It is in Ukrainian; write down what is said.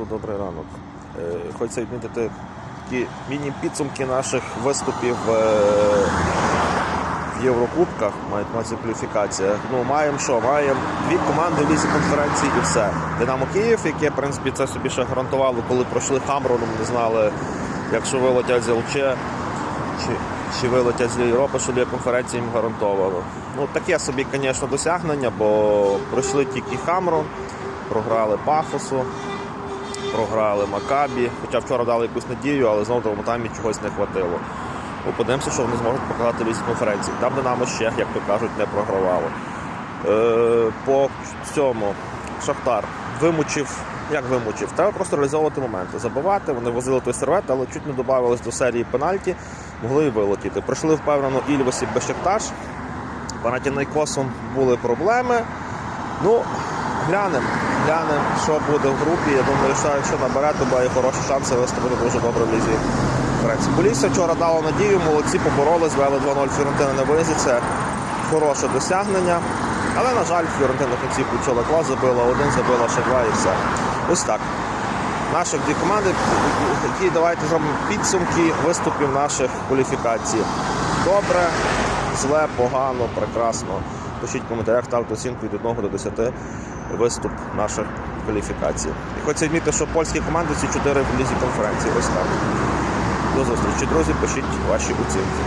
товариство, добрий ранок. Е, Хочеться відмітити такі міні-підсумки наших виступів е, в Єврокубках, мають на кваліфікаціях. Ну, маємо що? Маємо дві команди в лізі конференції і все. Динамо Київ, яке, в принципі, це собі ще гарантувало, коли пройшли Хамроном, не знали, якщо вилетять з ЛЧ, чи, чи вилетять з Європи, що для конференції їм гарантовано. Ну, таке собі, звісно, досягнення, бо пройшли тільки Хамрон, програли Пафосу, програли Макабі. Хоча вчора дали якусь надію, але знову другому таймі чогось не хватило. Ну, подивимося, що вони зможуть показати в лізі конференції. Там Динамо ще, як то кажуть, не програвало. Е, по цьому Шахтар вимучив. Як вимучив? Треба просто реалізовувати моменти. Забивати, вони возили той сервет, але чуть не додавалось до серії пенальті, могли і вилетіти. Пройшли впевнено Ільвасі Бешекташ. Панатінайкосом були проблеми. Ну, глянемо, глянемо, що буде в групі. Я думаю, що якщо набере, то буде хороші шанси виступити дуже добре в лізі. Полісся вчора дало надію, молодці поборолись, вели 2-0 Фіорентина на виїзді. Це хороше досягнення. Але, на жаль, Фіорентина в кінці включила клас, забила один, забила ще два і все. Ось так. Наших дві команди, які давайте зробимо підсумки виступів наших кваліфікацій. Добре, зле, погано, прекрасно. Пишіть в коментарях, ставте оцінку від 1 до 10 виступ наших кваліфікацій. І хочу відмітити, що польські команди ці чотири в лізі конференції. Ось. До зустрічі, друзі. Пишіть ваші оцінки.